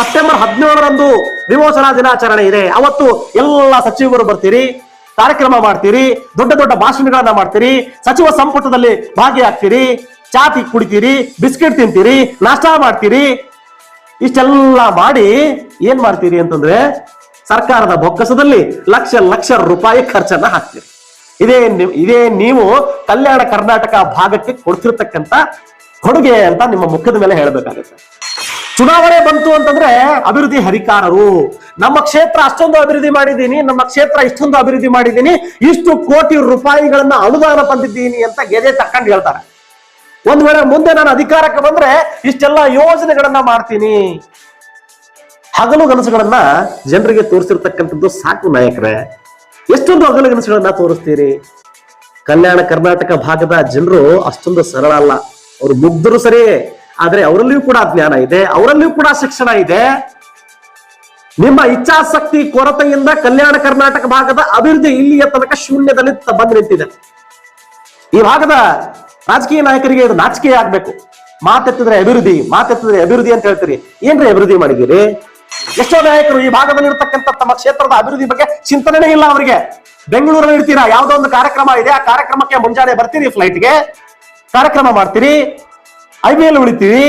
September ಹದಿನೇಳರಂದು ವಿಮೋಚನಾ ದಿನಾಚರಣೆ ಇದೆ. ಅವತ್ತು ಎಲ್ಲ ಸಚಿವರು ಬರ್ತೀರಿ, ಕಾರ್ಯಕ್ರಮ ಮಾಡ್ತೀರಿ, ದೊಡ್ಡ ದೊಡ್ಡ ಭಾಷಣಗಳನ್ನ ಮಾಡ್ತೀರಿ, ಸಚಿವ ಸಂಪುಟದಲ್ಲಿ ಭಾಗಿಯಾಗ್ತೀರಿ ಚಾತಿ ಕುಡಿತೀರಿ, ಬಿಸ್ಕೆಟ್ ತಿಂತೀರಿ, ನಾಷ್ಟ ಮಾಡ್ತೀರಿ. ಇಷ್ಟೆಲ್ಲ ಮಾಡಿ ಏನ್ ಮಾಡ್ತೀರಿ ಅಂತಂದ್ರೆ ಸರ್ಕಾರದ ಬೊಕ್ಕಸದಲ್ಲಿ ಲಕ್ಷ ಲಕ್ಷ ರೂಪಾಯಿ ಖರ್ಚನ್ನ ಹಾಕ್ತೀರಿ. ಇದೇ ಇದೇ ನೀವು ಕಲ್ಯಾಣ ಕರ್ನಾಟಕ ಭಾಗಕ್ಕೆ ಕೊಡ್ತಿರ್ತಕ್ಕಂತ ಕೊಡುಗೆ ಅಂತ ನಿಮ್ಮ ಮುಖದ ಮೇಲೆ ಹೇಳಬೇಕಾಗುತ್ತೆ. ಚುನಾವಣೆ ಬಂತು ಅಂತಂದ್ರೆ ಅಭಿವೃದ್ಧಿ ಹರಿಕಾರರು. ನಮ್ಮ ಕ್ಷೇತ್ರ ಅಷ್ಟೊಂದು ಅಭಿವೃದ್ಧಿ ಮಾಡಿದ್ದೀನಿ, ನಮ್ಮ ಕ್ಷೇತ್ರ ಇಷ್ಟೊಂದು ಅಭಿವೃದ್ಧಿ ಮಾಡಿದ್ದೀನಿ, ಇಷ್ಟು ಕೋಟಿ ರೂಪಾಯಿಗಳನ್ನ ಅನುದಾನ ತಂದಿದ್ದೀನಿ ಅಂತ ಗೆದೆ ತಕ್ಕಂಡು ಹೇಳ್ತಾರೆ. ಒಂದ್ ವೇಳೆ ಮುಂದೆ ನಾನು ಅಧಿಕಾರಕ್ಕೆ ಬಂದ್ರೆ ಇಷ್ಟೆಲ್ಲ ಯೋಜನೆಗಳನ್ನ ಮಾಡ್ತೀನಿ. ಹಗಲು ಕನಸುಗಳನ್ನ ಜನರಿಗೆ ತೋರಿಸಿರ್ತಕ್ಕಂಥದ್ದು ಸಾಕು ನಾಯಕರೇ. ಎಷ್ಟೊಂದು ಹಗಲು ಕನಸುಗಳನ್ನ ತೋರಿಸ್ತೀರಿ? ಕಲ್ಯಾಣ ಕರ್ನಾಟಕ ಭಾಗದ ಜನರು ಅಷ್ಟೊಂದು ಸರಳ ಅಲ್ಲ. ಅವರು ಮುಗ್ಧರು ಸರಿ ಆದ್ರೆ ಅವರಲ್ಲಿಯೂ ಕೂಡ ಜ್ಞಾನ ಇದೆ, ಅವರಲ್ಲಿಯೂ ಕೂಡ ಶಿಕ್ಷಣ ಇದೆ. ನಿಮ್ಮ ಇಚ್ಛಾಸಕ್ತಿ ಕೊರತೆಯಿಂದ ಕಲ್ಯಾಣ ಕರ್ನಾಟಕ ಭಾಗದ ಅಭಿವೃದ್ಧಿ ಇಲ್ಲಿಯ ತನಕ ಶೂನ್ಯದಲ್ಲಿ ಬಂದು ನಿಂತಿದೆ. ಈ ಭಾಗದ ರಾಜಕೀಯ ನಾಯಕರಿಗೆ ಇದು ನಾಚಿಕೆ ಆಗ್ಬೇಕು. ಮಾತೆತ್ತಿದ್ರೆ ಅಭಿವೃದ್ಧಿ ಮಾತೆತ್ತಿದ್ರೆ ಅಭಿವೃದ್ಧಿ ಅಂತ ಹೇಳ್ತೀರಿ. ಏನ್ರಿ ಅಭಿವೃದ್ಧಿ ಮಾಡಿದ್ದೀರಿ? ಎಷ್ಟೋ ನಾಯಕರು ಈ ಭಾಗದಲ್ಲಿ ಇರ್ತಕ್ಕಂತ ತಮ್ಮ ಕ್ಷೇತ್ರದ ಅಭಿವೃದ್ಧಿ ಬಗ್ಗೆ ಚಿಂತನೆ ಇಲ್ಲ ಅವರಿಗೆ. ಬೆಂಗಳೂರಲ್ಲಿ ಇರ್ತೀರಾ? ಯಾವ್ದೋ ಒಂದು ಕಾರ್ಯಕ್ರಮ ಇದೆ, ಆ ಕಾರ್ಯಕ್ರಮಕ್ಕೆ ಮುಂಜಾನೆ ಬರ್ತೀರಿ ಫ್ಲೈಟ್ಗೆ ಕಾರ್ಯಕ್ರಮ ಮಾಡ್ತೀರಿ. ಐ ಬಿ ಎಲ್ ಉಳಿತೀವಿ.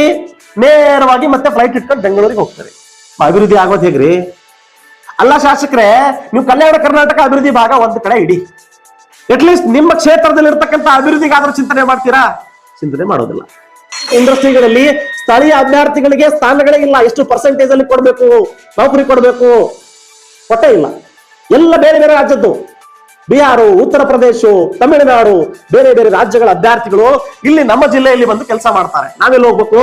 ನೇರವಾಗಿ ಮತ್ತೆ ಫ್ಲೈಟ್ ಇಟ್ಕೊಂಡು ಬೆಂಗಳೂರಿಗೆ ಹೋಗ್ತಾರೆ. ಅಭಿವೃದ್ಧಿ ಆಗೋದು ಹೇಗ್ರಿ? ಅಲ್ಲ ಶಾಸಕರೇ, ನೀವು ಕಲ್ಯಾಣ ಕರ್ನಾಟಕ ಅಭಿವೃದ್ಧಿ ಭಾಗ ಒಂದು ಕಡೆ ಇಡಿ. ಅಟ್ಲೀಸ್ಟ್ ನಿಮ್ಮ ಕ್ಷೇತ್ರದಲ್ಲಿ ಇರ್ತಕ್ಕಂಥ ಅಭಿವೃದ್ಧಿಗಾದ್ರೂ ಚಿಂತನೆ ಮಾಡ್ತೀರಾ? ಚಿಂತನೆ ಮಾಡೋದಿಲ್ಲ. ಇಂಡಸ್ಟ್ರಿಗಳಲ್ಲಿ ಸ್ಥಳೀಯ ಅಭ್ಯರ್ಥಿಗಳಿಗೆ ಸ್ಥಾನಗಳೇ ಇಲ್ಲ. ಎಷ್ಟು ಪರ್ಸೆಂಟೇಜ್ ಅಲ್ಲಿ ಕೊಡಬೇಕು? ನೌಕರಿ ಕೊಡಬೇಕು? ಕೊಟ್ಟೇ ಇಲ್ಲ. ಎಲ್ಲ ಬೇರೆ ಬೇರೆ ರಾಜ್ಯದ್ದು. ಬಿಹಾರು, ಉತ್ತರ ಪ್ರದೇಶ, ತಮಿಳುನಾಡು, ಬೇರೆ ಬೇರೆ ರಾಜ್ಯಗಳ ಅಭ್ಯರ್ಥಿಗಳು ಇಲ್ಲಿ ನಮ್ಮ ಜಿಲ್ಲೆಯಲ್ಲಿ ಬಂದು ಕೆಲಸ ಮಾಡ್ತಾರೆ. ನಾವೆಲ್ಲ ಹೋಗ್ಬೇಕು?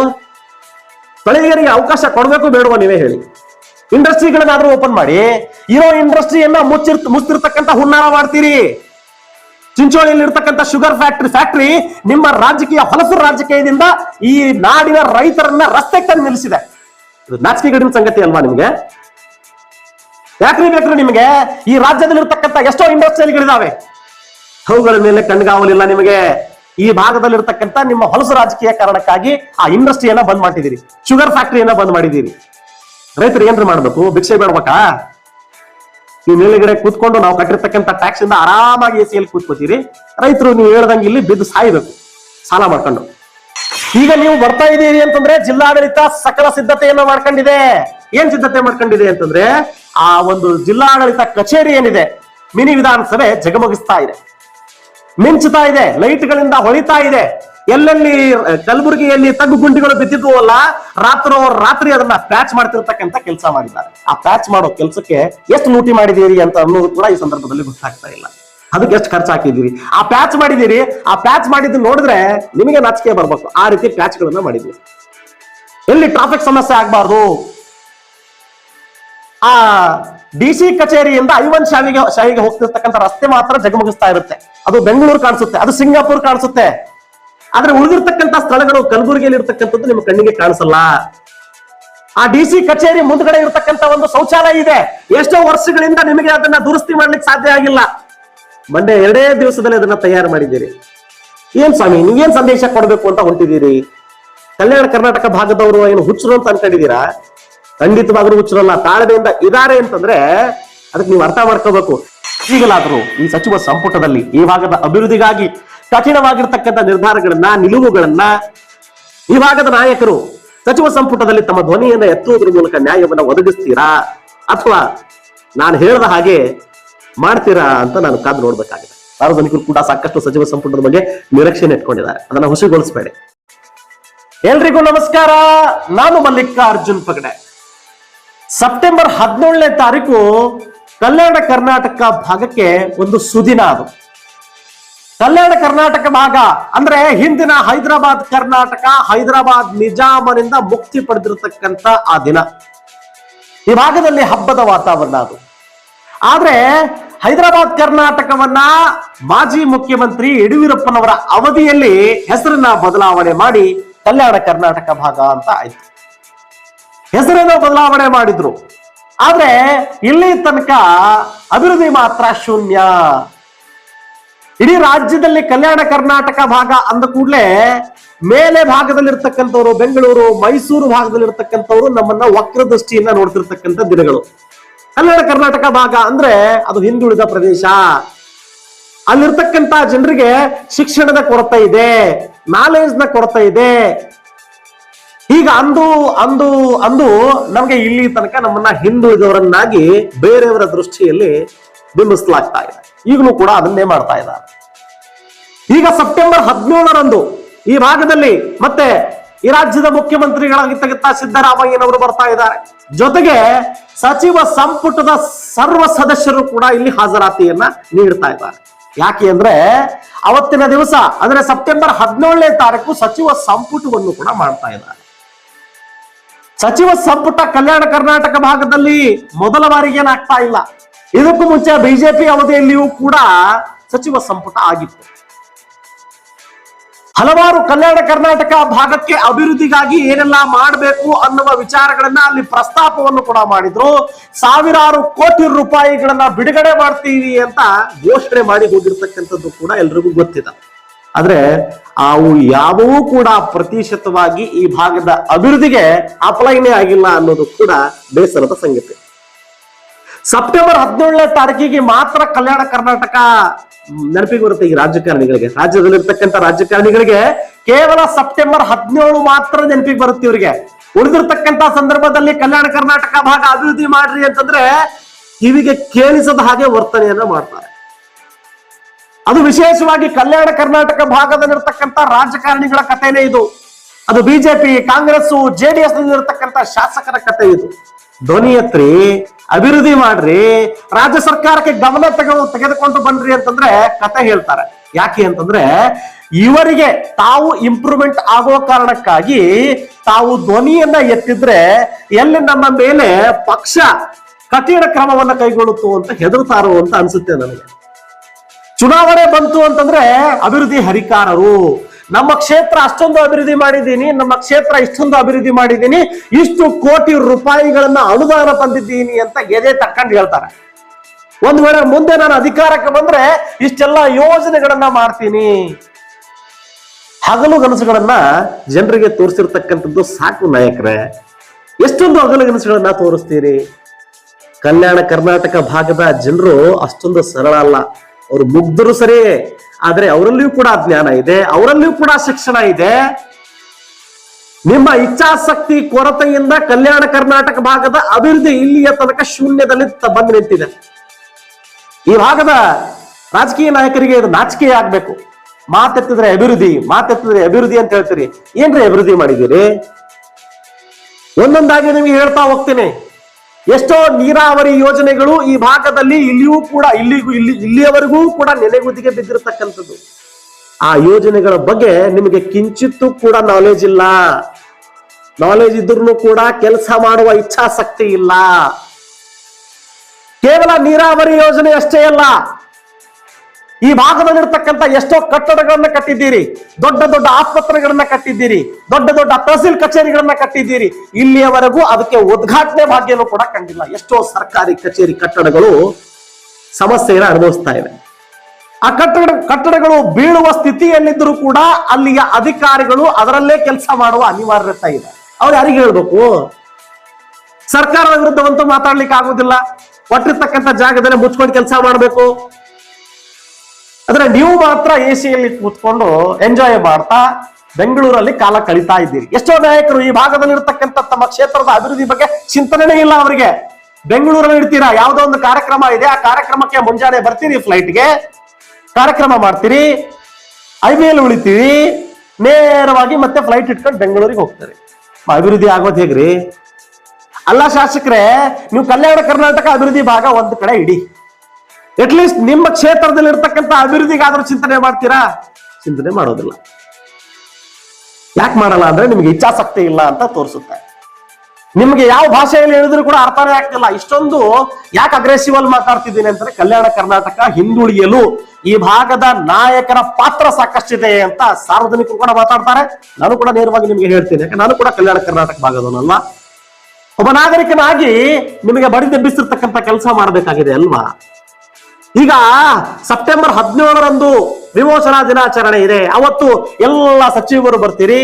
ಸ್ಥಳೀಯರಿಗೆ ಅವಕಾಶ ಕೊಡಬೇಕು ಬೇಡುವ ನೀವೇ ಹೇಳಿ. ಇಂಡಸ್ಟ್ರಿಗಳನ್ನಾದ್ರೂ ಓಪನ್ ಮಾಡಿ. ಇರೋ ಇಂಡಸ್ಟ್ರಿಯನ್ನ ಮುಚ್ಚಿರ್, ಮುಚ್ಚಿರ್ತಕ್ಕಂಥ ಹುನ್ನಾರ ಮಾಡ್ತೀರಿ. ಚಿಂಚೋಳಿಯಲ್ಲಿ ಇರ್ತಕ್ಕಂಥ ಶುಗರ್ ಫ್ಯಾಕ್ಟರಿ ಫ್ಯಾಕ್ಟರಿ ನಿಮ್ಮ ರಾಜಕೀಯ, ಹೊಲಸು ರಾಜಕೀಯದಿಂದ ಈ ನಾಡಿನ ರೈತರನ್ನ ರಸ್ತೆ ತಂದು ನಿಲ್ಲಿಸಿದೆ. ಇದು ನಾಚಿಕೆಗಡಿನ ಸಂಗತಿ ಅಲ್ವಾ ನಿಮ್ಗೆ? ಯಾಕ್ರಿ ಬೇಕ್ರಿ ನಿಮಗೆ? ಈ ರಾಜ್ಯದಲ್ಲಿ ಇರ್ತಕ್ಕಂಥ ಎಷ್ಟೋ ಇಂಡಸ್ಟ್ರಿಯಲ್ಗಳಿದಾವೆ ಅವುಗಳ ಮೇಲೆ ಕಣ್ಗಾವಲಿಲ್ಲ ನಿಮಗೆ. ಈ ಭಾಗದಲ್ಲಿರ್ತಕ್ಕಂಥ ನಿಮ್ಮ ಹೊಲಸು ರಾಜಕೀಯ ಕಾರಣಕ್ಕಾಗಿ ಆ ಇಂಡಸ್ಟ್ರಿಯನ್ನ ಬಂದ್ ಮಾಡಿದ್ದೀರಿ ಶುಗರ್ ಫ್ಯಾಕ್ಟರಿಯನ್ನ ಬಂದ್ ಮಾಡಿದ್ದೀರಿ. ರೈತರು ಏನ್ರಿ ಮಾಡ್ಬೇಕು? ಭಿಕ್ಷೆ ಬೇಡ್ಬೇಕಾ? ನೀವು ಮೇಲುಗಡೆ ಕೂತ್ಕೊಂಡು ನಾವು ಕಟ್ಟಿರ್ತಕ್ಕಂಥ ಟ್ಯಾಕ್ಸ್ ಇಂದ ಆರಾಮಾಗಿ ಎ ಸಿಯಲ್ಲಿ ಕೂತ್ಕೋತೀರಿ. ರೈತರು ನೀವು ಹೇಳ್ದಂಗೆ ಇಲ್ಲಿ ಬಿದ್ದು ಸಾಯ್ಬೇಕು. ಸಾಲ ಮಾಡ್ಕೊಂಡು. ಈಗ ನೀವು ಬರ್ತಾ ಇದ್ದೀರಿ ಅಂತಂದ್ರೆ ಜಿಲ್ಲಾಡಳಿತ ಸಕಲ ಸಿದ್ಧತೆಯನ್ನು ಮಾಡ್ಕೊಂಡಿದೆ. ಏನ್ ಸಿದ್ಧತೆ ಮಾಡ್ಕೊಂಡಿದೆ ಅಂತಂದ್ರೆ ಆ ಒಂದು ಜಿಲ್ಲಾಡಳಿತ ಕಚೇರಿ ಏನಿದೆ, ಮಿನಿ ವಿಧಾನಸಭೆ ಜಗಮಗಿಸ್ತಾ ಇದೆ. ಮಿಂಚುತ್ತಾ ಇದೆ, ಲೈಟ್ಗಳಿಂದ ಹೊಳಿತಾ ಇದೆ. ಎಲ್ಲೆಲ್ಲಿ ಕಲಬುರಗಿಯಲ್ಲಿ ತಗ್ಗು ಗುಂಡಿಗಳು ಬಿದ್ದಿದ್ವು ಅಲ್ಲ ರಾತ್ರೋ ರಾತ್ರಿ ಅದನ್ನ ಪ್ಯಾಚ್ ಮಾಡ್ತಿರ್ತಕ್ಕಂಥ ಕೆಲಸ ಮಾಡಿದ್ದಾರೆ. ಆ ಪ್ಯಾಚ್ ಮಾಡೋ ಕೆಲಸಕ್ಕೆ ಎಷ್ಟು ಲೂಟಿ ಮಾಡಿದೀರಿ ಅಂತ ಅನ್ನೋದು ಕೂಡ ಈ ಸಂದರ್ಭದಲ್ಲಿ ಗೊತ್ತಾಗ್ತಾ ಇಲ್ಲ. ಅದಕ್ಕೆ ಎಷ್ಟು ಖರ್ಚು ಹಾಕಿದೀರಿ ಆ ಪ್ಯಾಚ್ ಮಾಡಿದೀರಿ ಆ ಪ್ಯಾಚ್ ಮಾಡಿದ್ದು ನೋಡಿದ್ರೆ ನಿಮಗೆ ನಾಚಿಕೆ ಬರ್ಬೇಕು. ಆ ರೀತಿ ಪ್ಯಾಚ್ ಗಳನ್ನ ಮಾಡಿದ್ವಿ ಎಲ್ಲಿ ಟ್ರಾಫಿಕ್ ಸಮಸ್ಯೆ ಆಗ್ಬಾರ್ದು ಆ ಡಿ ಸಿ ಕಚೇರಿಯಿಂದ ಐವನ್ ಶಾವಿಗೆ ಶಾವಿಗೆ ಹೋಗ್ತಿರ್ತಕ್ಕಂಥ ರಸ್ತೆ ಮಾತ್ರ ಜಗಮಗಿಸ್ತಾ ಇರುತ್ತೆ. ಅದು ಬೆಂಗಳೂರು ಕಾಣಿಸುತ್ತೆ, ಅದು ಸಿಂಗಾಪುರ್ ಕಾಣಿಸುತ್ತೆ. ಆದ್ರೆ ಉಳಿದಿರ್ತಕ್ಕಂಥ ಸ್ಥಳಗಳು ಕಲಬುರಗಿಯಲ್ಲಿ ಇರ್ತಕ್ಕಂಥದ್ದು ನಿಮ್ಮ ಕಣ್ಣಿಗೆ ಕಾಣಿಸಲ್ಲ. ಆ ಡಿ ಸಿ ಕಚೇರಿ ಮುಂದ್ಗಡೆ ಇರತಕ್ಕಂತ ಒಂದು ಶೌಚಾಲಯ ಇದೆ. ಎಷ್ಟೋ ವರ್ಷಗಳಿಂದ ನಿಮಗೆ ಅದನ್ನ ದುರಸ್ತಿ ಮಾಡ್ಲಿಕ್ಕೆ ಸಾಧ್ಯ ಆಗಿಲ್ಲ. ಮೊನ್ನೆ ಎರಡೇ ದಿವಸದಲ್ಲಿ ಅದನ್ನ ತಯಾರು ಮಾಡಿದ್ದೀರಿ. ಏನ್ ಸ್ವಾಮಿ, ನೀವೇನ್ ಸಂದೇಶ ಕೊಡಬೇಕು ಅಂತ ಹೊಂಟಿದ್ದೀರಿ? ಕಲ್ಯಾಣ ಕರ್ನಾಟಕ ಭಾಗದವರು ಏನು ಹುಚ್ಚರು ಅಂತ ಅನ್ಕೊಂಡಿದ್ದೀರಾ? ಖಂಡಿತವಾಗ್ಲೂ ಹುಚ್ಚರಲ್ಲ, ತಾಳ್ಮೆಯಿಂದ ಇದಾರೆ ಅಂತಂದ್ರೆ ಅದಕ್ಕೆ ನೀವು ಅರ್ಥ ಮಾಡ್ಕೋಬೇಕು. ಈಗಲಾದರೂ ಈ ಸಚಿವ ಸಂಪುಟದಲ್ಲಿ ಈ ಭಾಗದ ಅಭಿವೃದ್ಧಿಗಾಗಿ ಕಠಿಣವಾಗಿರ್ತಕ್ಕಂಥ ನಿರ್ಧಾರಗಳನ್ನ, ನಿಲುವುಗಳನ್ನ ಈ ಭಾಗದ ನಾಯಕರು ಸಚಿವ ಸಂಪುಟದಲ್ಲಿ ತಮ್ಮ ಧ್ವನಿಯನ್ನ ಎತ್ತುವುದರ ಮೂಲಕ ನ್ಯಾಯವನ್ನು ಒದಗಿಸ್ತೀರಾ ಅಥವಾ ನಾನು ಹೇಳಿದ ಹಾಗೆ ಮಾಡ್ತೀರಾ ಅಂತ ನಾನು ಕಾದು ನೋಡ್ಬೇಕಾಗಿದೆ. ಸಾರ್ವಜನಿಕರು ಕೂಡ ಸಾಕಷ್ಟು ಸಚಿವ ಸಂಪುಟದ ಬಗ್ಗೆ ನಿರೀಕ್ಷೆಯನ್ನು ಇಟ್ಕೊಂಡಿದ್ದಾರೆ. ಅದನ್ನ ಹುಸಿಗೊಳಿಸಬೇಡಿ. ಎಲ್ರಿಗೂ ನಮಸ್ಕಾರ. ನಾನು ಮಲ್ಲಿಕಾರ್ಜುನ್ ಪಗಡೆ. ಸೆಪ್ಟೆಂಬರ್ ಹದಿನೇಳನೇ ತಾರೀಕು ಕಲ್ಯಾಣ ಕರ್ನಾಟಕ ಭಾಗಕ್ಕೆ ಒಂದು ಸುದಿನ ಅದು. ಕಲ್ಯಾಣ ಕರ್ನಾಟಕ ಭಾಗ ಅಂದ್ರೆ ಹಿಂದಿನ ಹೈದರಾಬಾದ್ ಕರ್ನಾಟಕ, ಹೈದರಾಬಾದ್ ನಿಜಾಮನಿಂದ ಮುಕ್ತಿ ಪಡೆದಿರತಕ್ಕಂತ ಆ ದಿನ. ಈ ಭಾಗದಲ್ಲಿ ಹಬ್ಬದ ವಾತಾವರಣ ಅದು. ಆದ್ರೆ ಹೈದರಾಬಾದ್ ಕರ್ನಾಟಕವನ್ನ ಮಾಜಿ ಮುಖ್ಯಮಂತ್ರಿ ಯಡಿಯೂರಪ್ಪನವರ ಅವಧಿಯಲ್ಲಿ ಹೆಸರನ್ನ ಬದಲಾವಣೆ ಮಾಡಿ ಕಲ್ಯಾಣ ಕರ್ನಾಟಕ ಭಾಗ ಅಂತ ಆಯ್ತು. ಹೆಸರನ್ನ ಬದಲಾವಣೆ ಮಾಡಿದ್ರು. ಆದ್ರೆ ಇಲ್ಲಿ ತನಕ ಅಭಿವೃದ್ಧಿ ಮಾತ್ರ ಶೂನ್ಯ. ಇಡೀ ರಾಜ್ಯದಲ್ಲಿ ಕಲ್ಯಾಣ ಕರ್ನಾಟಕ ಭಾಗ ಅಂದ ಕೂಡಲೇ ಮೇಲೆ ಭಾಗದಲ್ಲಿರ್ತಕ್ಕಂಥವ್ರು ಬೆಂಗಳೂರು, ಮೈಸೂರು ಭಾಗದಲ್ಲಿರ್ತಕ್ಕಂಥವ್ರು ನಮ್ಮನ್ನ ವಕ್ರ ದೃಷ್ಟಿಯಿಂದ ನೋಡ್ತಿರ್ತಕ್ಕಂಥ ದಿನಗಳು. ಕಲ್ಯಾಣ ಕರ್ನಾಟಕ ಭಾಗ ಅಂದ್ರೆ ಅದು ಹಿಂದುಳಿದ ಪ್ರದೇಶ. ಅಲ್ಲಿರ್ತಕ್ಕಂಥ ಜನರಿಗೆ ಶಿಕ್ಷಣದ ಕೊರತೆ ಇದೆ ನಾಲೆಜ್ನ ಕೊರತೆ ಇದೆ. ಈಗ ಅಂದು ಅಂದು ಅಂದು ನಮ್ಗೆ ಇಲ್ಲಿ ತನಕ ನಮ್ಮನ್ನ ಹಿಂದುಳಿದವರನ್ನಾಗಿ ಬೇರೆಯವರ ದೃಷ್ಟಿಯಲ್ಲಿ ಬಿಂಬಿಸಲಾಗ್ತಾ ಇದೆ. ಈಗಲೂ ಕೂಡ ಅದನ್ನೇ ಮಾಡ್ತಾ ಇದ್ದಾರೆ. ಈಗ ಸೆಪ್ಟೆಂಬರ್ ಹದಿನೇಳರಂದು ಈ ಭಾಗದಲ್ಲಿ ಮತ್ತೆ ಈ ರಾಜ್ಯದ ಮುಖ್ಯಮಂತ್ರಿಗಳಾಗಿ ಮುಖ್ಯಮಂತ್ರಿಗಳಾಗಿರ್ತಕ್ಕಂಥ ಸಿದ್ದರಾಮಯ್ಯನವರು ಬರ್ತಾ ಇದ್ದಾರೆ. ಜೊತೆಗೆ ಸಚಿವ ಸಂಪುಟದ ಸರ್ವ ಸದಸ್ಯರು ಕೂಡ ಇಲ್ಲಿ ಹಾಜರಾತಿಯನ್ನ ನೀಡ್ತಾ ಇದ್ದಾರೆ. ಯಾಕೆ ಅಂದ್ರೆ ಅವತ್ತಿನ ದಿವಸ, ಅಂದ್ರೆ ಸೆಪ್ಟೆಂಬರ್ ಹದಿನೇಳನೇ ತಾರೀಕು ಸಚಿವ ಸಂಪುಟವನ್ನು ಕೂಡ ಮಾಡ್ತಾ ಇದ್ದಾರೆ. ಸಚಿವ ಸಂಪುಟ ಕಲ್ಯಾಣ ಕರ್ನಾಟಕ ಭಾಗದಲ್ಲಿ ಮೊದಲ ಬಾರಿಗೆ ಏನಾಗ್ತಾ ಇಲ್ಲ. ಇದಕ್ಕೂ ಮುಂಚೆ ಬಿಜೆಪಿ ಅವಧಿಯಲ್ಲಿಯೂ ಕೂಡ ಸಚಿವ ಸಂಪುಟ ಆಗಿತ್ತು. ಹಲವಾರು ಕಲ್ಯಾಣ ಕರ್ನಾಟಕ ಭಾಗಕ್ಕೆ ಅಭಿವೃದ್ಧಿಗಾಗಿ ಏನೆಲ್ಲ ಮಾಡಬೇಕು ಅನ್ನುವ ವಿಚಾರಗಳನ್ನ ಅಲ್ಲಿ ಪ್ರಸ್ತಾಪವನ್ನು ಕೂಡ ಮಾಡಿದ್ರು. ಸಾವಿರಾರು ಕೋಟಿ ರೂಪಾಯಿಗಳನ್ನ ಬಿಡುಗಡೆ ಮಾಡ್ತೀವಿ ಅಂತ ಘೋಷಣೆ ಮಾಡಿ ಹೋಗಿರ್ತಕ್ಕಂಥದ್ದು ಕೂಡ ಎಲ್ರಿಗೂ ಗೊತ್ತಿದೆ. ಆದ್ರೆ ಅವು ಯಾವುವೂ ಕೂಡ ಪ್ರತಿಶತವಾಗಿ ಈ ಭಾಗದ ಅಭಿವೃದ್ಧಿಗೆ ಅಪ್ಲೈನೇ ಆಗಿಲ್ಲ ಅನ್ನೋದು ಕೂಡ ಬೇಸರದ ಸಂಗತಿ. ಸೆಪ್ಟೆಂಬರ್ ಹದಿನೇಳನೇ ತಾರೀಕಿಗೆ ಮಾತ್ರ ಕಲ್ಯಾಣ ಕರ್ನಾಟಕ ನೆನಪಿಗೆ ಬರುತ್ತೆ ಈ ರಾಜಕಾರಣಿಗಳಿಗೆ. ರಾಜ್ಯದಲ್ಲಿರ್ತಕ್ಕಂಥ ರಾಜಕಾರಣಿಗಳಿಗೆ ಕೇವಲ ಸೆಪ್ಟೆಂಬರ್ ಹದಿನೇಳು ಮಾತ್ರ ನೆನಪಿಗೆ ಬರುತ್ತೆ ಇವರಿಗೆ. ಉಳಿದಿರ್ತಕ್ಕಂಥ ಸಂದರ್ಭದಲ್ಲಿ ಕಲ್ಯಾಣ ಕರ್ನಾಟಕ ಭಾಗ ಅಭಿವೃದ್ಧಿ ಮಾಡ್ರಿ ಅಂತಂದ್ರೆ ಇವಿಗೆ ಕೇಳಿಸದ ಹಾಗೆ ವರ್ತನೆಯನ್ನ ಮಾಡ್ತಾರೆ. ಅದು ವಿಶೇಷವಾಗಿ ಕಲ್ಯಾಣ ಕರ್ನಾಟಕ ಭಾಗದಲ್ಲಿರ್ತಕ್ಕಂಥ ರಾಜಕಾರಣಿಗಳ ಕಥೆನೇ ಇದು. ಅದು ಬಿಜೆಪಿ ಕಾಂಗ್ರೆಸ್ ಜೆಡಿಎಸ್ ನಲ್ಲಿರ್ತಕ್ಕಂಥ ಶಾಸಕರ ಕಥೆ ಇದು. ಧ್ವನಿ ಎತ್ರಿ, ಅಭಿವೃದ್ಧಿ ಮಾಡ್ರಿ, ರಾಜ್ಯ ಸರ್ಕಾರಕ್ಕೆ ಗಮನ ತಗೋ ತೆಗೆದುಕೊಂಡು ಬನ್ರಿ ಅಂತಂದ್ರೆ ಕತೆ ಹೇಳ್ತಾರೆ. ಯಾಕೆ ಅಂತಂದ್ರೆ ಇವರಿಗೆ ತಾವು ಇಂಪ್ರೂವ್ಮೆಂಟ್ ಆಗೋ ಕಾರಣಕ್ಕಾಗಿ ತಾವು ಧ್ವನಿಯನ್ನ ಎತ್ತಿದ್ರೆ ಎಲ್ಲಿ ನಮ್ಮ ಮೇಲೆ ಪಕ್ಷ ಕಠಿಣ ಕ್ರಮವನ್ನ ಕೈಗೊಳ್ಳುತ್ತೋ ಅಂತ ಹೆದರ್ತಾರೋ ಅಂತ ಅನ್ಸುತ್ತೆ ನನಗೆ. ಚುನಾವಣೆ ಬಂತು ಅಂತಂದ್ರೆ ಅಭಿವೃದ್ಧಿ ಹರಿಕಾರರು. ನಮ್ಮ ಕ್ಷೇತ್ರ ಅಷ್ಟೊಂದು ಅಭಿವೃದ್ಧಿ ಮಾಡಿದ್ದೀನಿ, ನಮ್ಮ ಕ್ಷೇತ್ರ ಇಷ್ಟೊಂದು ಅಭಿವೃದ್ಧಿ ಮಾಡಿದ್ದೀನಿ, ಇಷ್ಟು ಕೋಟಿ ರೂಪಾಯಿಗಳನ್ನ ಅನುದಾನ ತಂದಿದ್ದೀನಿ ಅಂತ ಗೆದೆ ತಕ್ಕಂಡು ಹೇಳ್ತಾರೆ. ಒಂದ್ ವೇಳೆ ಮುಂದೆ ನಾನು ಅಧಿಕಾರಕ್ಕೆ ಬಂದ್ರೆ ಇಷ್ಟೆಲ್ಲ ಯೋಜನೆಗಳನ್ನ ಮಾಡ್ತೀನಿ. ಹಗಲು ಕನಸುಗಳನ್ನ ಜನರಿಗೆ ತೋರಿಸಿರ್ತಕ್ಕಂಥದ್ದು ಸಾಕು ನಾಯಕರೇ. ಎಷ್ಟೊಂದು ಹಗಲು ಕನಸುಗಳನ್ನ ತೋರಿಸ್ತೀರಿ? ಕಲ್ಯಾಣ ಕರ್ನಾಟಕ ಭಾಗದ ಜನರು ಅಷ್ಟೊಂದು ಸರಳ ಅಲ್ಲ. ಅವರು ಮುಗ್ಧರು ಸರಿ, ಆದ್ರೆ ಅವರಲ್ಲಿಯೂ ಕೂಡ ಜ್ಞಾನ ಇದೆ, ಅವರಲ್ಲಿಯೂ ಕೂಡ ಶಿಕ್ಷಣ ಇದೆ. ನಿಮ್ಮ ಇಚ್ಛಾಸಕ್ತಿ, ಕೊರತೆಯಿಂದ ಕಲ್ಯಾಣ ಕರ್ನಾಟಕ ಭಾಗದ ಅಭಿವೃದ್ಧಿ ಇಲ್ಲಿಯ ತನಕ ಶೂನ್ಯದಲ್ಲಿ ಬಂದು ನಿಂತಿದೆ. ಈ ಭಾಗದ ರಾಜಕೀಯ ನಾಯಕರಿಗೆ ಇದು ನಾಚಿಕೆ ಆಗ್ಬೇಕು. ಮಾತೆತ್ತಿದ್ರೆ ಅಭಿವೃದ್ಧಿ ಮಾತೆತ್ತಿದ್ರೆ ಅಭಿವೃದ್ಧಿ ಅಂತ ಹೇಳ್ತೀರಿ. ಏನ್ರಿ ಅಭಿವೃದ್ಧಿ ಮಾಡಿದ್ದೀರಿ? ಒಂದೊಂದಾಗಿ ನಿಮಗೆ ಹೇಳ್ತಾ ಹೋಗ್ತೀನಿ. ಎಷ್ಟೋ ನೀರಾವರಿ ಯೋಜನೆಗಳು ಈ ಭಾಗದಲ್ಲಿ ಇಲ್ಲಿಯೂ ಕೂಡ ಇಲ್ಲಿಗೂ ಇಲ್ಲಿ ಇಲ್ಲಿಯವರೆಗೂ ಕೂಡ ನೆನೆಗುದಿಗೆ ಬಿದ್ದಿರತಕ್ಕಂಥದ್ದು. ಆ ಯೋಜನೆಗಳ ಬಗ್ಗೆ ನಿಮಗೆ ಕಿಂಚಿತ್ತೂ ಕೂಡ ನಾಲೆಜ್ ಇಲ್ಲ. ನಾಲೆಜ್ ಇದ್ರೂ ಕೂಡ ಕೆಲಸ ಮಾಡುವ ಇಚ್ಛಾಸಕ್ತಿ ಇಲ್ಲ. ಕೇವಲ ನೀರಾವರಿ ಯೋಜನೆ ಅಷ್ಟೇ ಅಲ್ಲ ಈ ಭಾಗದಲ್ಲಿರ್ತಕ್ಕಂಥ ಎಷ್ಟೋ ಕಟ್ಟಡಗಳನ್ನ ಕಟ್ಟಿದ್ದೀರಿ, ದೊಡ್ಡ ದೊಡ್ಡ ಆಸ್ಪತ್ರೆಗಳನ್ನ ಕಟ್ಟಿದ್ದೀರಿ, ದೊಡ್ಡ ದೊಡ್ಡ ತಹಸೀಲ್ ಕಚೇರಿಗಳನ್ನ ಕಟ್ಟಿದ್ದೀರಿ, ಇಲ್ಲಿಯವರೆಗೂ ಅದಕ್ಕೆ ಉದ್ಘಾಟನೆ ಭಾಗ್ಯನೂ ಕೂಡ ಕಂಡಿಲ್ಲ. ಎಷ್ಟೋ ಸರ್ಕಾರಿ ಕಚೇರಿ ಕಟ್ಟಡಗಳು ಸಮಸ್ಯೆಯನ್ನು ಅನುಭವಿಸ್ತಾ ಇವೆ. ಆ ಕಟ್ಟಡ, ಕಟ್ಟಡಗಳು ಬೀಳುವ ಸ್ಥಿತಿಯಲ್ಲಿದ್ದರೂ ಕೂಡ ಅಲ್ಲಿಯ ಅಧಿಕಾರಿಗಳು ಅದರಲ್ಲೇ ಕೆಲಸ ಮಾಡುವ ಅನಿವಾರ್ಯತೆ ಇದೆ. ಅವ್ರು ಯಾರಿಗೆ ಹೇಳ್ಬೇಕು? ಸರ್ಕಾರದ ವಿರುದ್ಧವಂತೂ ಮಾತಾಡ್ಲಿಕ್ಕೆ ಆಗುದಿಲ್ಲ. ಕೊಟ್ಟಿರ್ತಕ್ಕಂಥ ಜಾಗದಲ್ಲಿ ಮುಚ್ಕೊಂಡು ಕೆಲಸ ಮಾಡಬೇಕು. ಆದ್ರೆ ನೀವು ಮಾತ್ರ ಎ ಸಿಯಲ್ಲಿ ಕೂತ್ಕೊಂಡು ಎಂಜಾಯ್ ಮಾಡ್ತಾ ಬೆಂಗಳೂರಲ್ಲಿ ಕಾಲ ಕಳೀತಾ ಇದ್ದೀರಿ. ಎಷ್ಟೋ ನಾಯಕರು ಈ ಭಾಗದಲ್ಲಿ ಇರತಕ್ಕಂಥ ತಮ್ಮ ಕ್ಷೇತ್ರದ ಅಭಿವೃದ್ಧಿ ಬಗ್ಗೆ ಚಿಂತನೆ ಇಲ್ಲ ಅವರಿಗೆ. ಬೆಂಗಳೂರಲ್ಲಿ ಇರ್ತೀರಾ ಯಾವುದೋ ಒಂದು ಕಾರ್ಯಕ್ರಮ ಇದೆ, ಆ ಕಾರ್ಯಕ್ರಮಕ್ಕೆ ಮುಂಜಾನೆ ಬರ್ತೀರಿ ಫ್ಲೈಟ್ಗೆ ಕಾರ್ಯಕ್ರಮ ಮಾಡ್ತೀರಿ ಐ ಬಿ ಎಲ್ ಉಳಿತೀರಿ, ನೇರವಾಗಿ ಮತ್ತೆ ಫ್ಲೈಟ್ ಇಟ್ಕೊಂಡು ಬೆಂಗಳೂರಿಗೆ ಹೋಗ್ತಾರೆ. ಅಭಿವೃದ್ಧಿ ಆಗೋದು ಹೇಗ್ರಿ? ಅಲ್ಲ ಶಾಸಕರೇ, ನೀವು ಕಲ್ಯಾಣ ಕರ್ನಾಟಕ ಅಭಿವೃದ್ಧಿ ಭಾಗ ಒಂದು ಕಡೆ ಇಡಿ. ಅಟ್ಲೀಸ್ಟ್ ನಿಮ್ಮ ಕ್ಷೇತ್ರದಲ್ಲಿ ಇರ್ತಕ್ಕಂಥ ಅಭಿವೃದ್ಧಿಗಾದ್ರೂ ಚಿಂತನೆ ಮಾಡ್ತೀರಾ? ಚಿಂತನೆ ಮಾಡೋದಿಲ್ಲ. ಯಾಕೆ ಮಾಡಲ್ಲ ಅಂದ್ರೆ ನಿಮ್ಗೆ ಇಚ್ಛಾಸಕ್ತಿ ಇಲ್ಲ ಅಂತ ತೋರಿಸುತ್ತೆ. ನಿಮ್ಗೆ ಯಾವ ಭಾಷೆಯಲ್ಲಿ ಹೇಳಿದ್ರು ಕೂಡ ಅರ್ಥನೇ ಆಗ್ತಿಲ್ಲ. ಇಷ್ಟೊಂದು ಯಾಕೆ ಅಗ್ರೆಸಿವ್ ಅಲ್ಲಿ ಮಾತಾಡ್ತಿದ್ದೀನಿ ಅಂತಂದ್ರೆ ಕಲ್ಯಾಣ ಕರ್ನಾಟಕ ಹಿಂದುಳಿಯಲು ಈ ಭಾಗದ ನಾಯಕರ ಪಾತ್ರ ಸಾಕಷ್ಟಿದೆ ಅಂತ ಸಾರ್ವಜನಿಕರು ಕೂಡ ಮಾತಾಡ್ತಾರೆ. ನಾನು ಕೂಡ ನೇರವಾಗಿ ನಿಮ್ಗೆ ಹೇಳ್ತೀನಿ. ಯಾಕೆ ನಾನು ಕೂಡ ಕಲ್ಯಾಣ ಕರ್ನಾಟಕ ಭಾಗದವನಲ್ಲ. ಒಬ್ಬ ನಾಗರಿಕನಾಗಿ ನಿಮಗೆ ಬಡಿದೆಬ್ಬಿಸಿರ್ತಕ್ಕಂಥ ಕೆಲಸ ಮಾಡಬೇಕಾಗಿದೆ ಅಲ್ವಾ? ಈಗ ಸೆಪ್ಟೆಂಬರ್ ಹದಿನೇಳರಂದು ವಿಮೋಚನಾ ದಿನಾಚರಣೆ ಇದೆ. ಅವತ್ತು ಎಲ್ಲ ಸಚಿವರು ಬರ್ತೀರಿ,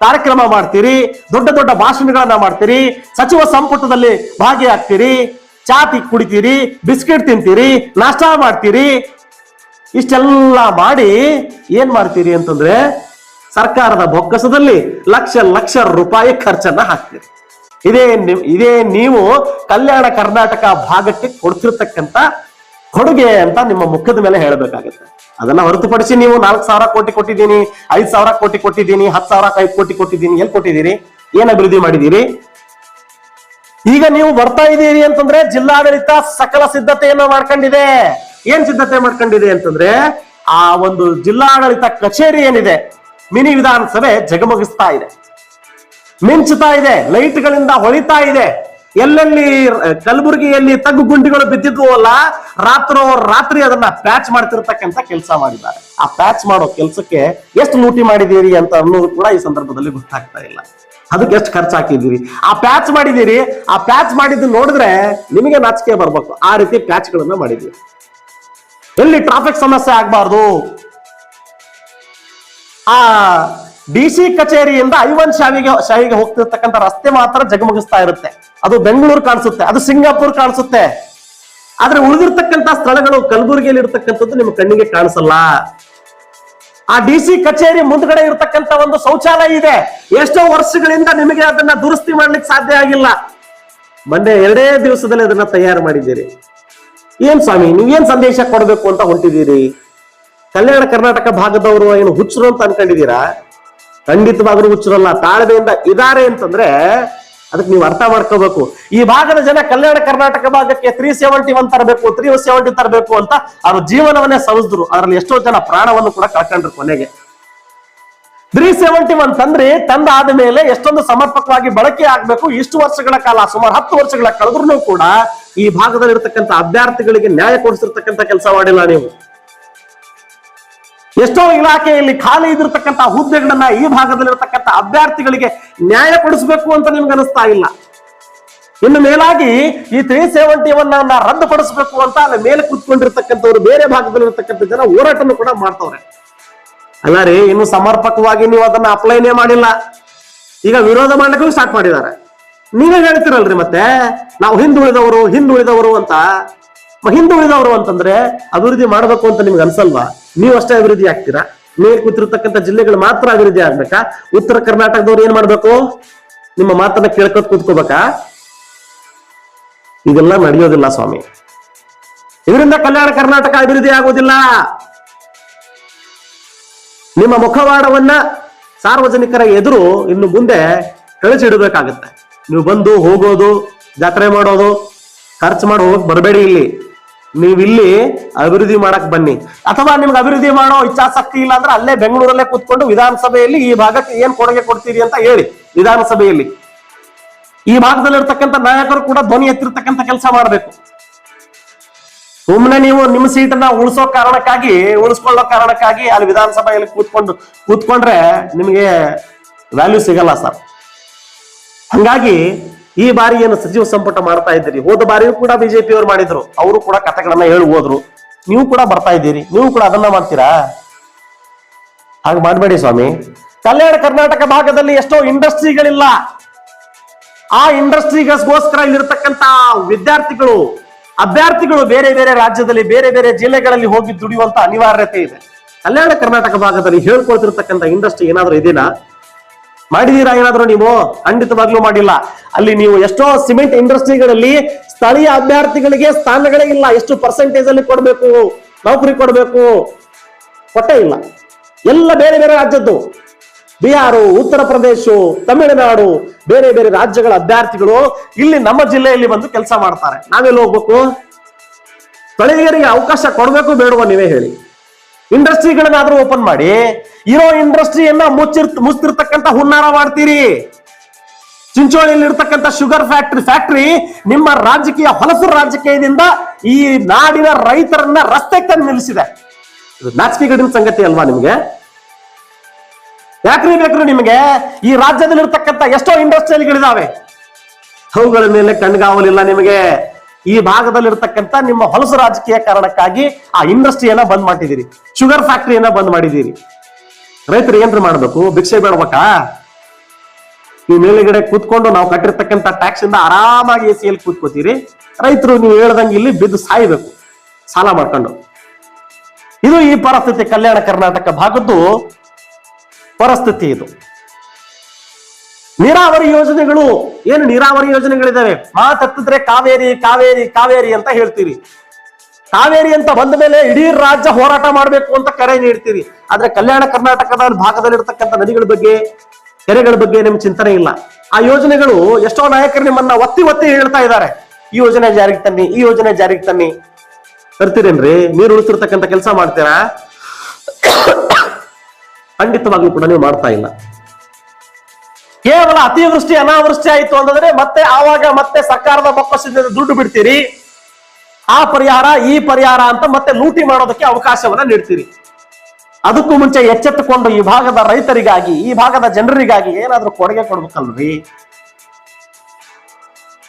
ಕಾರ್ಯಕ್ರಮ ಮಾಡ್ತೀರಿ, ದೊಡ್ಡ ದೊಡ್ಡ ಭಾಷಣಗಳನ್ನ ಮಾಡ್ತೀರಿ, ಸಚಿವ ಸಂಪುಟದಲ್ಲಿ ಭಾಗಿಯಾಗ್ತೀರಿ ಚಾತಿ ಕುಡಿತೀರಿ, ಬಿಸ್ಕೆಟ್ ತಿಂತೀರಿ, ನಾಷ್ಟ ಮಾಡ್ತೀರಿ. ಇಷ್ಟೆಲ್ಲ ಮಾಡಿ ಏನ್ ಮಾಡ್ತೀರಿ ಅಂತಂದ್ರೆ ಸರ್ಕಾರದ ಬೊಕ್ಕಸದಲ್ಲಿ ಲಕ್ಷ ಲಕ್ಷ ರೂಪಾಯಿ ಖರ್ಚನ್ನ ಹಾಕ್ತೀರಿ. ಇದೇ ಇದೇ ನೀವು ಕಲ್ಯಾಣ ಕರ್ನಾಟಕ ಭಾಗಕ್ಕೆ ಕೊಡ್ತಿರ್ತಕ್ಕಂತ ಕೊಡುಗೆ ಅಂತ ನಿಮ್ಮ ಮುಖದ ಮೇಲೆ ಹೇಳಬೇಕಾಗುತ್ತೆ. ಅದನ್ನ ಹೊರತುಪಡಿಸಿ ನೀವು ನಾಲ್ಕು ಸಾವಿರ ಕೋಟಿ ಕೊಟ್ಟಿದ್ದೀನಿ, ಐದ್ ಸಾವಿರ ಕೋಟಿ ಕೊಟ್ಟಿದ್ದೀನಿ, ಹತ್ತು ಸಾವಿರ ಐದು ಕೋಟಿ ಕೊಟ್ಟಿದ್ದೀನಿ, ಎಲ್ಲಿ ಕೊಟ್ಟಿದ್ದೀರಿ? ಏನ್ ಅಭಿವೃದ್ಧಿ ಮಾಡಿದ್ದೀರಿ? ಈಗ ನೀವು ಬರ್ತಾ ಇದ್ದೀರಿ ಅಂತಂದ್ರೆ ಜಿಲ್ಲಾಡಳಿತ ಸಕಲ ಸಿದ್ಧತೆಯನ್ನು ಮಾಡ್ಕೊಂಡಿದೆ. ಏನ್ ಸಿದ್ಧತೆ ಮಾಡ್ಕೊಂಡಿದೆ ಅಂತಂದ್ರೆ ಆ ಒಂದು ಜಿಲ್ಲಾಡಳಿತ ಕಚೇರಿ ಏನಿದೆ, ಮಿನಿ ವಿಧಾನಸಭೆ ಜಗಮಗಿಸ್ತಾ ಇದೆ. ಮಿಂಚುತ್ತಾ ಇದೆ, ಲೈಟ್ಗಳಿಂದ ಹೊಳಿತಾ ಇದೆ. ಎಲ್ಲೆಲ್ಲಿ ಕಲಬುರಗಿಯಲ್ಲಿ ತಗ್ಗು ಗುಂಡಿಗಳು ಬಿದ್ದಿದ್ವು ಅಲ್ಲ ರಾತ್ರೋ ರಾತ್ರಿ ಅದನ್ನ ಪ್ಯಾಚ್ ಮಾಡ್ತಿರ್ತಕ್ಕಂತ ಕೆಲಸ ಮಾಡಿದ್ದಾರೆ. ಆ ಪ್ಯಾಚ್ ಮಾಡೋ ಕೆಲಸಕ್ಕೆ ಎಷ್ಟು ಲೂಟಿ ಮಾಡಿದೀರಿ ಅಂತ ಅನ್ನೋದು ಕೂಡ ಈ ಸಂದರ್ಭದಲ್ಲಿ ಗೊತ್ತಾಗ್ತಾ ಇಲ್ಲ. ಅದಕ್ಕೆ ಎಷ್ಟು ಖರ್ಚು ಹಾಕಿದ್ದೀರಿ? ಆ ಪ್ಯಾಚ್ ಮಾಡಿದ್ದೀರಿ, ಆ ಪ್ಯಾಚ್ ಮಾಡಿದ್ದು ನೋಡಿದ್ರೆ ನಿಮಗೆ ನಾಚಿಕೆ ಬರ್ಬೇಕು. ಆ ರೀತಿ ಪ್ಯಾಚ್ ಗಳನ್ನ ಎಲ್ಲಿ ಟ್ರಾಫಿಕ್ ಸಮಸ್ಯೆ ಆಗ್ಬಾರ್ದು? ಆ ಡಿ ಸಿ ಕಚೇರಿಯಿಂದ ಐವನ್ ಶಾವಿಗೆ ಶಾವಿಗೆ ಹೋಗ್ತಿರ್ತಕ್ಕಂಥ ರಸ್ತೆ ಮಾತ್ರ ಜಗಮಗಿಸ್ತಾ ಇರುತ್ತೆ. ಅದು ಬೆಂಗಳೂರು ಕಾಣಿಸುತ್ತೆ, ಅದು ಸಿಂಗಾಪುರ್ ಕಾಣಿಸುತ್ತೆ. ಆದ್ರೆ ಉಳಿದಿರ್ತಕ್ಕಂಥ ಸ್ಥಳಗಳು ಕಲಬುರಗಿಯಲ್ಲಿ ಇರ್ತಕ್ಕಂಥದ್ದು ನಿಮ್ಮ ಕಣ್ಣಿಗೆ ಕಾಣಿಸಲ್ಲ. ಆ ಡಿ ಸಿ ಕಚೇರಿ ಮುಂದ್ಗಡೆ ಇರತಕ್ಕಂತ ಒಂದು ಶೌಚಾಲಯ ಇದೆ. ಎಷ್ಟೋ ವರ್ಷಗಳಿಂದ ನಿಮಗೆ ಅದನ್ನ ದುರಸ್ತಿ ಮಾಡ್ಲಿಕ್ಕೆ ಸಾಧ್ಯ ಆಗಿಲ್ಲ. ಮೊನ್ನೆ ಎರಡೇ ದಿವಸದಲ್ಲಿ ಅದನ್ನ ತಯಾರು ಮಾಡಿದ್ದೀರಿ. ಏನ್ ಸ್ವಾಮಿ ನೀವೇನ್ ಸಂದೇಶ ಕೊಡಬೇಕು ಅಂತ ಹೊಂಟಿದ್ದೀರಿ? ಕಲ್ಯಾಣ ಕರ್ನಾಟಕ ಭಾಗದವರು ಏನು ಹುಚ್ಚರು ಅಂತ ಅನ್ಕೊಂಡಿದ್ದೀರಾ? ಖಂಡಿತವಾಗ್ಲೂ ಹುಚ್ಚರಲ್ಲ, ತಾಳ್ಮೆಯಿಂದ ಇದಾರೆ ಅಂತಂದ್ರೆ ಅದಕ್ಕೆ ನೀವು ಅರ್ಥ ಮಾಡ್ಕೋಬೇಕು. ಈ ಭಾಗದ ಜನ ಕಲ್ಯಾಣ ಕರ್ನಾಟಕ ಭಾಗಕ್ಕೆ ತ್ರೀ ಸೆವೆಂಟಿ ಒನ್ ತರಬೇಕು ತ್ರೀ ಸೆವೆಂಟಿ ತರಬೇಕು ಅಂತ ಅವ್ರ ಜೀವನವನ್ನೇ ಸವಿಸಿದ್ರು. ಅದರಲ್ಲಿ ಎಷ್ಟೋ ಜನ ಪ್ರಾಣವನ್ನು ಕೂಡ ಕಳ್ಕೊಂಡ್ರು ಕೊನೆಗೆ. ತ್ರೀ ಸೆವೆಂಟಿ ಒನ್ ತಂದ್ರಿ, ತಂದಾದ ಮೇಲೆ ಎಷ್ಟೊಂದು ಸಮರ್ಪಕವಾಗಿ ಬಳಕೆ ಆಗ್ಬೇಕು. ಇಷ್ಟು ವರ್ಷಗಳ ಕಾಲ, ಸುಮಾರು ಹತ್ತು ವರ್ಷಗಳ ಕಳೆದ್ರು ಕೂಡ ಈ ಭಾಗದಲ್ಲಿ ಇರತಕ್ಕಂಥ ಅಭ್ಯರ್ಥಿಗಳಿಗೆ ನ್ಯಾಯ ಕೊಡಿಸಿರ್ತಕ್ಕಂಥ ಕೆಲಸ ಮಾಡಿಲ್ಲ ನೀವು. ಎಷ್ಟೋ ಇಲಾಖೆಯಲ್ಲಿ ಖಾಲಿ ಇದಿರ್ತಕ್ಕಂಥ ಹುದ್ದೆಗಳನ್ನ ಈ ಭಾಗದಲ್ಲಿರ್ತಕ್ಕಂಥ ಅಭ್ಯರ್ಥಿಗಳಿಗೆ ನ್ಯಾಯ ಕೊಡಿಸಬೇಕು ಅಂತ ನಿಮ್ಗೆ ಅನಿಸ್ತಾ ಇಲ್ಲ. ಇನ್ನು ಮೇಲಾಗಿ ಈ ತ್ರೀ ಸೆವೆಂಟಿ ಒನ್ ಅನ್ನ ರದ್ದುಪಡಿಸಬೇಕು ಅಂತ ಅಲ್ಲಿ ಮೇಲೆ ಕೂತ್ಕೊಂಡಿರ್ತಕ್ಕಂಥವ್ರು ಬೇರೆ ಭಾಗದಲ್ಲಿರ್ತಕ್ಕಂಥ ಜನ ಹೋರಾಟವನ್ನು ಕೂಡ ಮಾಡ್ತವ್ರೆ. ಅಲ್ಲ ರೀ, ಇನ್ನು ಸಮರ್ಪಕವಾಗಿ ನೀವು ಅದನ್ನ ಅಪ್ಲೈನೇ ಮಾಡಿಲ್ಲ. ಈಗ ವಿರೋಧ ಮಾಡ್ಲಿಕ್ಕೂ ಸ್ಟಾರ್ಟ್ ಮಾಡಿದ್ದಾರೆ. ನೀವೇ ಹೇಳ್ತಿರಲ್ರಿ ಮತ್ತೆ, ನಾವು ಹಿಂದುಳಿದವರು ಹಿಂದುಳಿದವರು ಅಂತ. ಹಿಂದುಳಿದವರು ಅಂತಂದ್ರೆ ಅಭಿವೃದ್ಧಿ ಮಾಡಬೇಕು ಅಂತ ನಿಮ್ಗೆ ಅನ್ಸಲ್ವಾ? ನೀವು ಅಷ್ಟೇ ಅಭಿವೃದ್ಧಿ ಆಗ್ತೀರಾ? ನೀವು ಕೂತಿರ್ತಕ್ಕಂಥ ಜಿಲ್ಲೆಗಳು ಮಾತ್ರ ಅಭಿವೃದ್ಧಿ ಆಗ್ಬೇಕಾ? ಉತ್ತರ ಕರ್ನಾಟಕದವ್ರು ಏನ್ ಮಾಡ್ಬೇಕು? ನಿಮ್ಮ ಮಾತನ್ನ ಕೇಳ್ಕೊತ ಕೂತ್ಕೋಬೇಕಾ? ಇದೆಲ್ಲ ನಡೆಯೋದಿಲ್ಲ ಸ್ವಾಮಿ. ಇದರಿಂದ ಕಲ್ಯಾಣ ಕರ್ನಾಟಕ ಅಭಿವೃದ್ಧಿ ಆಗುವುದಿಲ್ಲ. ನಿಮ್ಮ ಮುಖವಾಡವನ್ನ ಸಾರ್ವಜನಿಕರ ಎದುರು ಇನ್ನು ಮುಂದೆ ಕಳಿಸಿಡಬೇಕಾಗತ್ತೆ. ನೀವು ಬಂದು ಹೋಗೋದು, ಜಾತ್ರೆ ಮಾಡೋದು, ಖರ್ಚು ಮಾಡಿ ಹೋಗಕ್ ಬರಬೇಡಿ ಇಲ್ಲಿ. ನೀವು ಇಲ್ಲಿ ಅಭಿವೃದ್ಧಿ ಮಾಡಕ್ ಬನ್ನಿ. ಅಥವಾ ನಿಮ್ಗೆ ಅಭಿವೃದ್ಧಿ ಮಾಡೋ ಇಚ್ಛಾಸಕ್ತಿ ಇಲ್ಲ ಅಂದ್ರೆ ಅಲ್ಲೇ ಬೆಂಗಳೂರಲ್ಲೇ ಕೂತ್ಕೊಂಡು ವಿಧಾನಸಭೆಯಲ್ಲಿ ಈ ಭಾಗಕ್ಕೆ ಏನ್ ಕೊಡುಗೆ ಕೊಡ್ತೀರಿ ಅಂತ ಹೇಳಿ ವಿಧಾನಸಭೆಯಲ್ಲಿ. ಈ ಭಾಗದಲ್ಲಿರ್ತಕ್ಕಂಥ ನಾಯಕರು ಕೂಡ ಧ್ವನಿ ಎತ್ತಿರ್ತಕ್ಕಂಥ ಕೆಲಸ ಮಾಡಬೇಕು. ಸುಮ್ಮನೆ ನೀವು ನಿಮ್ಮ ಸೀಟನ್ನ ಉಳಿಸೋ ಕಾರಣಕ್ಕಾಗಿ, ಉಳಿಸ್ಕೊಳ್ಳೋ ಕಾರಣಕ್ಕಾಗಿ ಅಲ್ಲಿ ವಿಧಾನಸಭೆಯಲ್ಲಿ ಕೂತ್ಕೊಂಡು, ಕೂತ್ಕೊಂಡ್ರೆ ನಿಮಗೆ ವ್ಯಾಲ್ಯೂ ಸಿಗಲ್ಲ ಸರ್. ಹಂಗಾಗಿ ಈ ಬಾರಿ ಏನು ಸಚಿವ ಸಂಪುಟ ಮಾಡ್ತಾ ಇದ್ದೀರಿ? ಹೋದ ಬಾರಿಯೂ ಕೂಡ ಬಿಜೆಪಿ ಅವರು ಮಾಡಿದ್ರು. ಅವರು ಕೂಡ ಕಥೆಗಳನ್ನ ಹೇಳಿ ಹೋದ್ರು. ನೀವು ಕೂಡ ಬರ್ತಾ ಇದ್ದೀರಿ. ನೀವು ಕೂಡ ಅದನ್ನ ಮಾಡ್ತೀರಾ? ಹಾಗೆ ಮಾಡಬೇಡಿ ಸ್ವಾಮಿ. ಕಲ್ಯಾಣ ಕರ್ನಾಟಕ ಭಾಗದಲ್ಲಿ ಎಷ್ಟೋ ಇಂಡಸ್ಟ್ರಿಗಳಿಲ್ಲ. ಆ ಇಂಡಸ್ಟ್ರಿಗೋಸ್ಕರ ಇಲ್ಲಿರ್ತಕ್ಕಂತ ವಿದ್ಯಾರ್ಥಿಗಳು, ಅಭ್ಯರ್ಥಿಗಳು ಬೇರೆ ಬೇರೆ ರಾಜ್ಯದಲ್ಲಿ, ಬೇರೆ ಬೇರೆ ಜಿಲ್ಲೆಗಳಲ್ಲಿ ಹೋಗಿ ದುಡಿಯುವಂತ ಅನಿವಾರ್ಯತೆ ಇದೆ. ಕಲ್ಯಾಣ ಕರ್ನಾಟಕ ಭಾಗದಲ್ಲಿ ಹೇಳ್ಕೊಳ್ತಿರ್ತಕ್ಕಂಥ ಇಂಡಸ್ಟ್ರಿ ಏನಾದ್ರೂ ಇದೆನಾ ಮಾಡಿದೀರಾ ಏನಾದ್ರು ನೀವು? ಖಂಡಿತವಾಗ್ಲೂ ಮಾಡಿಲ್ಲ. ಅಲ್ಲಿ ನೀವು ಎಷ್ಟೋ ಸಿಮೆಂಟ್ ಇಂಡಸ್ಟ್ರಿಗಳಲ್ಲಿ ಸ್ಥಳೀಯ ಅಭ್ಯರ್ಥಿಗಳಿಗೆ ಸ್ಥಾನಗಳೇ ಇಲ್ಲ. ಎಷ್ಟು ಪರ್ಸೆಂಟೇಜ್ ಅಲ್ಲಿ ಕೊಡಬೇಕು? ನೌಕರಿ ಕೊಡಬೇಕು? ಕೊಟ್ಟೇ ಇಲ್ಲ. ಎಲ್ಲ ಬೇರೆ ಬೇರೆ ರಾಜ್ಯದ್ದು. ಬಿಹಾರು, ಉತ್ತರ ಪ್ರದೇಶ, ತಮಿಳುನಾಡು, ಬೇರೆ ಬೇರೆ ರಾಜ್ಯಗಳ ಅಭ್ಯರ್ಥಿಗಳು ಇಲ್ಲಿ ನಮ್ಮ ಜಿಲ್ಲೆಯಲ್ಲಿ ಬಂದು ಕೆಲಸ ಮಾಡ್ತಾರೆ. ನಾವೆಲ್ಲ ಹೋಗ್ಬೇಕು? ಸ್ಥಳೀಯರಿಗೆ ಅವಕಾಶ ಕೊಡಬೇಕು ಬೇಡುವ ನೀವೇ ಹೇಳಿ. ಇಂಡಸ್ಟ್ರಿಗಳನ್ನಾದ್ರೂ ಓಪನ್ ಮಾಡಿ, ಇರೋ ಇಂಡಸ್ಟ್ರಿಯನ್ನ ಮುಚ್ಚಿರ್, ಮುಚ್ಚಿರ್ತಕ್ಕಂಥ ಹುನ್ನಾರ ಮಾಡ್ತೀರಿ. ಚಿಂಚೋಳಿಯಲ್ಲಿ ಇರ್ತಕ್ಕಂಥ ಶುಗರ್ ಫ್ಯಾಕ್ಟ್ರಿ, ಫ್ಯಾಕ್ಟರಿ ನಿಮ್ಮ ರಾಜಕೀಯ, ಹೊಲಸು ರಾಜಕೀಯದಿಂದ ಈ ನಾಡಿನ ರೈತರನ್ನ ರಸ್ತೆ ತಂದು ನಿಲ್ಲಿಸಿದೆ. ಇದು ನಾಚಿಕೆಗಡಿನ ಸಂಗತಿ ಅಲ್ವಾ ನಿಮ್ಗೆ? ಯಾಕ್ರಿ ಬೇಕ್ರಿ ನಿಮಗೆ? ಈ ರಾಜ್ಯದಲ್ಲಿ ಇರ್ತಕ್ಕಂಥ ಎಷ್ಟೋ ಇಂಡಸ್ಟ್ರಿಯಲ್ಗಳಿದಾವೆ ಅವುಗಳ ಮೇಲೆ ಕಣ್ಗಾವಲಿಲ್ಲ ನಿಮಗೆ. ಈ ಭಾಗದಲ್ಲಿರ್ತಕ್ಕಂಥ ನಿಮ್ಮ ಹೊಲಸು ರಾಜಕೀಯ ಕಾರಣಕ್ಕಾಗಿ ಆ ಇಂಡಸ್ಟ್ರಿಯನ್ನ ಬಂದ್ ಮಾಡಿದ್ದೀರಿ ಶುಗರ್ ಫ್ಯಾಕ್ಟರಿಯನ್ನ ಬಂದ್ ಮಾಡಿದ್ದೀರಿ. ರೈತರು ಏನ್ರಿ ಮಾಡ್ಬೇಕು? ಭಿಕ್ಷೆ ಬೇಡ್ಬೇಕಾ? ನೀವು ಮೇಲುಗಡೆ ಕೂತ್ಕೊಂಡು ನಾವು ಕಟ್ಟಿರ್ತಕ್ಕಂಥ ಟ್ಯಾಕ್ಸ್ ಇಂದ ಆರಾಮಾಗಿ ಎ ಸಿಯಲ್ಲಿ ಕೂತ್ಕೋತೀರಿ. ರೈತರು ನೀವು ಹೇಳ್ದಂಗೆ ಇಲ್ಲಿ ಬಿದ್ದು ಸಾಯ್ಬೇಕು. ಸಾಲ ಮಾಡ್ಕೊಂಡು. ಇದು ಈ ಪರಿಸ್ಥಿತಿ ಕಲ್ಯಾಣ ಕರ್ನಾಟಕ ಭಾಗದ್ದು ಪರಿಸ್ಥಿತಿ ಇದು. ನೀರಾವರಿ ಯೋಜನೆಗಳು, ಏನು ನೀರಾವರಿ ಯೋಜನೆಗಳಿದಾವೆ? ಮಾತತ್ತಿದ್ರೆ ಕಾವೇರಿ ಕಾವೇರಿ ಕಾವೇರಿ ಅಂತ ಹೇಳ್ತೀರಿ. ಕಾವೇರಿ ಅಂತ ಬಂದ ಮೇಲೆ ಇಡೀ ರಾಜ್ಯ ಹೋರಾಟ ಮಾಡಬೇಕು ಅಂತ ಕರೆ ನೀಡ್ತೀರಿ. ಆದ್ರೆ ಕಲ್ಯಾಣ ಕರ್ನಾಟಕದ ಭಾಗದಲ್ಲಿರ್ತಕ್ಕಂಥ ನದಿಗಳ ಬಗ್ಗೆ, ಕೆರೆಗಳ ಬಗ್ಗೆ ನಿಮ್ ಚಿಂತನೆ ಇಲ್ಲ. ಆ ಯೋಜನೆಗಳು ಎಷ್ಟೋ ನಾಯಕರು ನಿಮ್ಮನ್ನ ಒತ್ತಿ ಒತ್ತಿ ಹೇಳ್ತಾ ಇದ್ದಾರೆ. ಈ ಯೋಜನೆ ಜಾರಿಗೆ ತನ್ನಿ, ಈ ಯೋಜನೆ ಜಾರಿಗೆ ತನ್ನಿ. ತರ್ತೀರೇನ್ರಿ ನೀರು ಉಳಿಸಿರ್ತಕ್ಕಂಥ ಕೆಲಸ ಮಾಡ್ತೀರಾ? ಖಂಡಿತವಾಗ್ಲೂ ಕೂಡ ನೀವು ಮಾಡ್ತಾ ಇಲ್ಲ. ಕೇವಲ ಅತಿವೃಷ್ಟಿ, ಅನಾವೃಷ್ಟಿ ಆಯಿತು ಅಂತಂದ್ರೆ ಮತ್ತೆ ಆವಾಗ ಮತ್ತೆ ಸರ್ಕಾರದ ಬೊಕ್ಕಸದಿಂದ ದುಡ್ಡು ಬಿಡ್ತೀರಿ. ಆ ಪರಿಹಾರ, ಈ ಪರಿಹಾರ ಅಂತ ಮತ್ತೆ ಲೂಟಿ ಮಾಡೋದಕ್ಕೆ ಅವಕಾಶವನ್ನ ನೀಡ್ತೀರಿ. ಅದಕ್ಕೂ ಮುಂಚೆ ಎಚ್ಚೆತ್ತುಕೊಂಡು ಈ ಭಾಗದ ರೈತರಿಗಾಗಿ, ಈ ಭಾಗದ ಜನರಿಗಾಗಿ ಏನಾದ್ರೂ ಕೊಡುಗೆ ಕೊಡ್ಬೇಕಲ್ರಿ?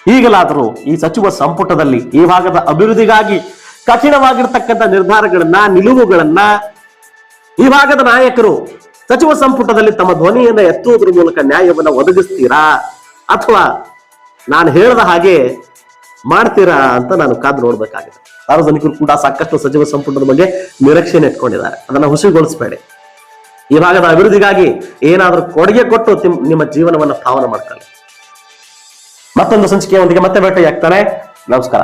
ಈಗಲಾದರೂ ಈ ಸಚಿವ ಸಂಪುಟದಲ್ಲಿ, ಈ ಭಾಗದ ಅಭಿವೃದ್ಧಿಗಾಗಿ ಕಠಿಣವಾಗಿರ್ತಕ್ಕಂಥ ನಿರ್ಧಾರಗಳನ್ನ, ನಿಲುವುಗಳನ್ನ ಈ ಭಾಗದ ನಾಯಕರು ಸಚಿವ ಸಂಪುಟದಲ್ಲಿ ತಮ್ಮ ಧ್ವನಿಯನ್ನ ಎತ್ತುವುದರ ಮೂಲಕ ನ್ಯಾಯವನ್ನ ಒದಗಿಸ್ತೀರಾ? ಅಥವಾ ನಾನು ಹೇಳದ ಹಾಗೆ ಮಾಡ್ತೀರಾ ಅಂತ ನಾನು ಕಾದು ನೋಡ್ಬೇಕಾಗಿದೆ. ಸಾರ್ವಜನಿಕರು ಕೂಡ ಸಾಕಷ್ಟು ಸಚಿವ ಸಂಪುಟದ ಬಗ್ಗೆ ನಿರೀಕ್ಷೆಯನ್ನು ಇಟ್ಕೊಂಡಿದ್ದಾರೆ. ಅದನ್ನ ಹುಸಿಗೊಳಿಸಬೇಡಿ. ಈ ಭಾಗದ ಅಭಿವೃದ್ಧಿಗಾಗಿ ಏನಾದರೂ ಕೊಡುಗೆ ಕೊಟ್ಟು ನಿಮ್ಮ ಜೀವನವನ್ನ ಪಾವನ ಮಾಡ್ಕೊಳ್ಳಿ. ಮತ್ತೊಂದು ಸಂಚಿಕೆಯೊಂದಿಗೆ ಮತ್ತೆ ಭೇಟಿಯಾಗ್ತಾನೆ. ನಮಸ್ಕಾರ.